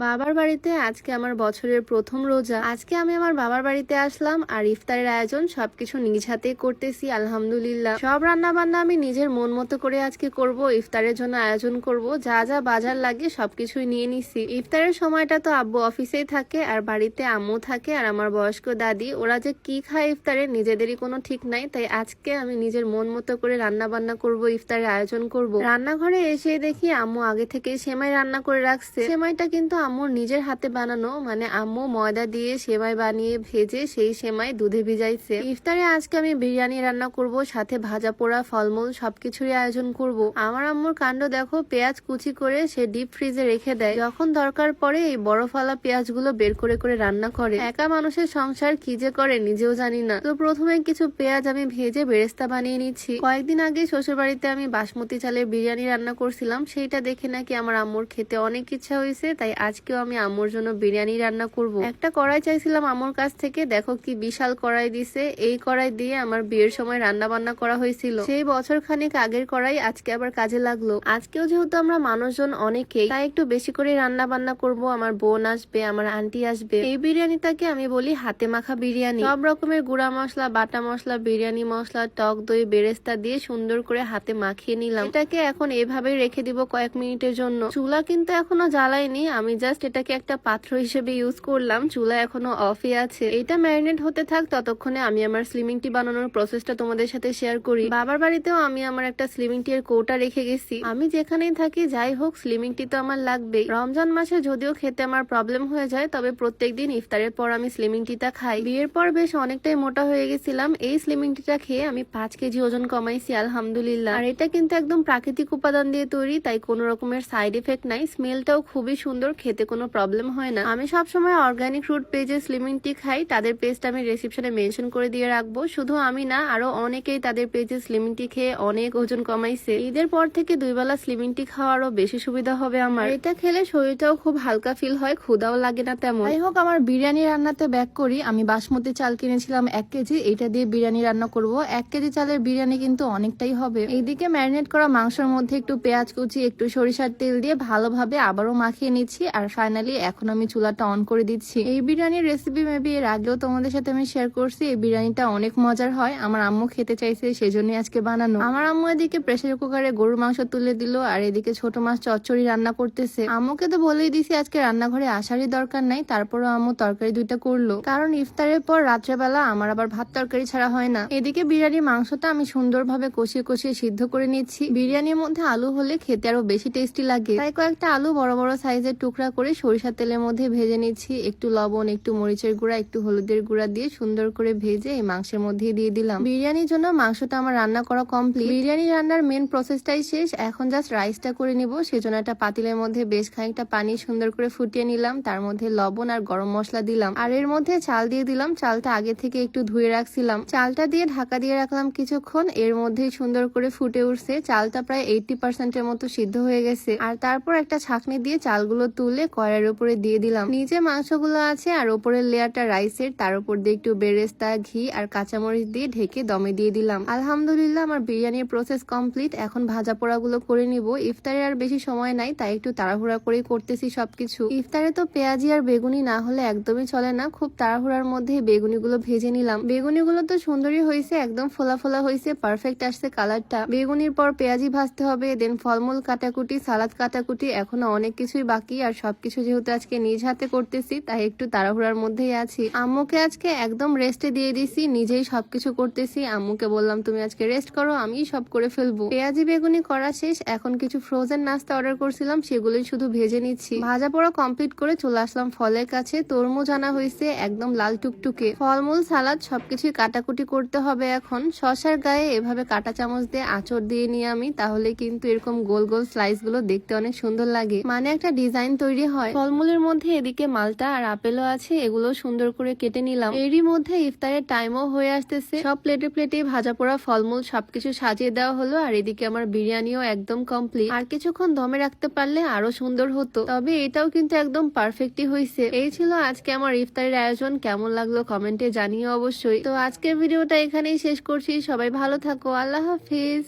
বাবার বাড়িতে আজকে আমার বছরের প্রথম রোজা। আজকে আমি আমার বাবার বাড়িতে আসলাম আর ইফতারের আয়োজন সবকিছু নিজ হাতে করতেছি, আলহামদুলিল্লাহ। সব রান্না বান্না আমি নিজের মন মতো করে আজকে করব, ইফতারের জন্য আয়োজন করব, যা যা বাজার লাগে সবকিছুই নিয়ে নিছি। ইফতারের সময়টা তো আব্বু অফিসেই থাকে আর বাড়িতে আম্মু থাকে আর আমার বয়স্ক দাদি, ওরা যে কি খায় ইফতারে নিজেদেরই কোনো ঠিক নাই, তাই আজকে আমি নিজের মন মতো করে রান্না বান্না করব, ইফতারের আয়োজন করব। রান্নাঘরে এসে দেখি আম্মু আগে থেকে সেমাই রান্না করে রাখছে। সেমাইটা কিন্তু আম্মুর নিজের হাতে বানানো মানে আম্মু ময়দা দিয়ে সেমাই বানিয়ে ভেজে সেই সেমাই দুধে ভিজাইছে। ইফতারে আজকে আমি বিরিয়ানি রান্না করব, সাথে ভাজা পোড়া, ফলমূল সবকিছুরই আয়োজন করব। আমার আম্মুর কাণ্ড দেখো, পেঁয়াজ কুচি করে সে ডিপ ফ্রিজে রেখে দেয়। যখন দরকার পড়ে এই বরফওয়ালা পেঁয়াজগুলো বের করে করে রান্না করে। একা মানুষের সংসার কি যে করে নিজেও জানি না। তো প্রথমে কিছু পেঁয়াজ আমি ভেজে বেরেস্তা বানিয়ে নিচ্ছি। কয়েকদিন আগে শ্বশুর বাড়িতে আমি বাসমতি চালের বিরিয়ানি রান্না করছিলাম, সেইটা দেখে নাকি আমার আম্মুর খেতে অনেক ইচ্ছা হয়েছে, তাই আজকেও আমি আম্মুর জন্য বিরিয়ানি রান্না করব। একটা কড়াই চাইছিলাম আম্মুর কাছ থেকে, দেখো কি বিশাল কড়াই দিছে। এই কড়াই দিয়ে আমার বিয়ের সময় রান্না বান্না করা হয়েছিল। সেই বছর খানিক আগের কড়াই আজকে আবার কাজে লাগল। আজকেও যেহেতু আমরা মানুষজন অনেকেই, তাই একটু বেশি করে রান্না বান্না করব। আমার বোন আসবে, আমার আন্টি আসবে। এই বিরিয়ানিটাকে আমি বলি হাতে মাখা বিরিয়ানি। সব রকমের গুঁড়া মশলা, বাটা মশলা, বিরিয়ানি মশলা, টক দই, বেরেস্তা দিয়ে সুন্দর করে হাতে মাখিয়ে নিলাম। এটাকে এখন এভাবেই রেখে দিব কয়েক মিনিটের জন্য। চুলা কিন্তু এখনও জ্বালাইনি আমি জাস্ট এটাকে একটা পাত্র হিসেবে ইউজ করলাম। চুলা এখনও অফই আছে। এটা ম্যারিনেট হতে থাক, ততক্ষণে আমি আমার স্লিমিং টি বানানোর প্রসেসটা তোমাদের সাথে শেয়ার করি। বাবার বাড়িতেও আমি আমার একটা স্লিমিং টি এর কৌটা রেখে গেছি। আমি যেখানেই থাকি, যাই হোক স্লিমিং টি তো আমার লাগবেই। রমজান মাসে যদিও খেতে আমার প্রবলেম হয়ে যায়, তবে প্রত্যেকদিন ইফতারের পর আমি স্লিমিং টিটা খাই। বিয়ের পর বেশ অনেকটাই মোটা হয়ে গেছিলাম। এই স্লিমিং টিটা খেয়ে আমি পাঁচ কেজি ওজন কমাইছি, আলহামদুলিল্লাহ। আর এটা কিন্তু একদম প্রাকৃতিক উপাদান দিয়ে তৈরি, তাই কোনো রকমের সাইড এফেক্ট নাই। স্মেলটাও খুবই সুন্দর খেতে কোনো প্রবলেম হয় না। আমি সবসময় অর্গানিক ফ্রুট পেজে স্লিমিং টি খাই। তাদের পেজটা আমি রেসিপশনে মেনশন করে দিয়ে রাখব। শুধু আমি না, আরও অনেকেই তাদের পেজে স্লিমিং টি খেয়ে অনেক ওজন কমাইছে। ঈদের পর থেকে দুই বেলা স্লিমিং টি খাওয়া আরও বেশি সুবিধা হবে আমার। এটা খেলে শরীরটাও খুব হালকা ফিল হয় ক্ষুদাও লাগে না তেমন। যাই হোক, আমার বিরিয়ানি রান্নাতে ব্যাক করি। আমি বাসমতি চাল কিনেছিলাম এক কেজি। এটা দিয়ে বিরিয়ানি রান্না করব। এক কেজি চালের বিরিয়ানি কিন্তু অনেকটাই হবে। এইদিকে ম্যারিনেট করা মাংসের মধ্যে একটু পেঁয়াজ কুচি, একটু সরিষার তেল দিয়ে ভালোভাবে আবারও মাখিয়ে নিচ্ছি। আর ফাইনালি এখন আমি চুলাটা অন করে দিচ্ছি। এই বিরিয়ানির রেসিপি মেবি এর আগেও তোমাদের সাথে আমি শেয়ার করছি। এই বিরিয়ানিটা অনেক মজার হয়। আমার আম্মু খেতে চাইছে, সেজন্যই আজকে বানানো। আমার আম্মু এদিকে প্রেসার কুকারে গরুর মাংস তুলে দিল আর এদিকে ছোট মাছ চচ্চড়ি রান্না করতেছে। আম্মুকে তো বলেই দিছি, আজকে রান্নাঘরে আসারই দরকার নাই। তারপরও আম্মু তরকারি দুইটা করল। কারণ ইফতারের পর রাত্রেবেলা আমার আবার ভাত তরকারি ছাড়া হয় না। এদিকে বিরিয়ানির মাংসটা আমি সুন্দরভাবে কষিয়ে কষিয়ে সিদ্ধ করে নিচ্ছি। বিরিয়ানির মধ্যে আলু হলে খেতে আরও বেশি টেস্টি লাগে। তাই কয়েকটা আলু বড় বড় সাইজের টুকরা করে সরিষার তেলের মধ্যে ভেজে নিচ্ছি। একটু লবণ, একটু মরিচের গুঁড়া, একটু হলুদের গুঁড়া দিয়ে সুন্দর করে ভেজে এই মাংসের মধ্যে দিয়ে দিলাম। বিরিয়ানির জন্য মাংসটা আমার রান্না করা কমপ্লিট বিরিয়ানি রান্নার মেন প্রসেসটাই শেষ। এখন জাস্ট রাইসটা করে নিব। সেজন্য একটা পাতিলের মধ্যে বেশ খানিকটা পানি সুন্দর করে ফুটিয়ে নিলাম। তার মধ্যে লবণ আর গরম মশলা দিলাম। আর এর মধ্যে চাল দিয়ে দিলাম। চালটা আগে থেকে একটু ধুয়ে রাখছিলাম। চালটা দিয়ে ঢাকা দিয়ে রাখলাম কিছুক্ষণ। এর মধ্যেই সুন্দর করে ফুটে উঠছে। চালটা প্রায় এইটটি পার্সেন্টের মতো সিদ্ধ হয়ে গেছে। আর তারপর একটা ছাকনি দিয়ে চালগুলো তুলে কড়াইয়ের উপরে দিয়ে দিলাম। নিচে মাংসগুলো আছে আর উপরের লেয়ারটা রাইসের, তার উপর দিয়ে একটু বেরেস্তা, ঘি আর কাঁচামরিচ দিয়ে ঢেকে দমে দিয়ে দিলাম। আলহামদুলিল্লাহ আমার বিরিয়ানির প্রসেস কমপ্লিট এখন ভাজা পোড়াগুলো করে নিব। ইফতারে আর বেশি সময় নাই, তাই একটু তাড়াহুড়া করেই করতেছি সবকিছু। ইফতারে তো পেঁয়াজি আর বেগুনি না হলে একদমই চলে না। খুব তাড়াহুড়ার মধ্যে বেগুনিগুলো ভেজে নিলাম। বেগুনিগুলো তো সুন্দরই হয়েছে, একদম ফোলা ফোলা হয়েছে পারফেক্ট আসছে কালারটা। বেগুনির পর পেঁয়াজি ভাজতে হবে দেন ফলমূল কাটাকুটি, সালাদ কাটাকুটি, এখনও অনেক কিছুই বাকি আর সবকিছু যেহেতু আজকে নিজ হাতে করতেছি, তাই একটু তাড়াহুড়ার মধ্যেই আছি। আম্মুকে আজকে একদম রেস্টে দিয়ে দিছি, নিজেই সবকিছু করতেছি। আম্মুকে বললাম, তুমি আজকে রেস্ট করো আমি সব করে ফেলব। পেঁয়াজি বেগুনি করা শেষ, এখন কিছু ফ্রোজেন নাস্তা অর্ডার করছিলাম, সেগুলোই শুধু ভেজে নিচ্ছি। ভাজা পোড়া কমপ্লিট করে চলে আসলাম ফলের কাছে। তরমুজ আনা হয়েছে একদম লাল টুকটুকে। ফলমূল, সালাদ, সবকিছুই কাটাকুটি করতে হবে এখন। শশার গায়ে এভাবে কাটা চামচ দিয়ে আঁচড় দিয়ে নিয়ে আমি, তাহলে কিন্তু এরকম গোল গোল স্লাইসগুলো দেখতে অনেক সুন্দর লাগে। মানে একটা ডিজাইন তৈরি হয়। ফলমূলের মধ্যে এদিকে মালটা আর আপেলও আছে, এগুলো সুন্দর করে কেটে নিলাম। এরই মধ্যে ইফতারের টাইমও হয়ে আসতেছে। সব প্লেটে প্লেটে ভাজা পোড়া ফলমূল সবকিছু সাজিয়ে দেওয়া হলো আর এদিকে আমার বিরিয়ানিও একদম কমপ্লিট আর কিছুক্ষণ দমে রাখতে পারলে আরও সুন্দর হতো। তবে এটাও কিন্তু একদম পারফেক্টই হয়েছে এই ছিল আজকে আমার ইফতারের আয়োজন। কেমন লাগল কমেন্টে জানিও অবশ্যই। তো আজকের ভিডিওটা এখানেই শেষ করছি। সবাই ভালো থাকো। আল্লাহ হাফিজ।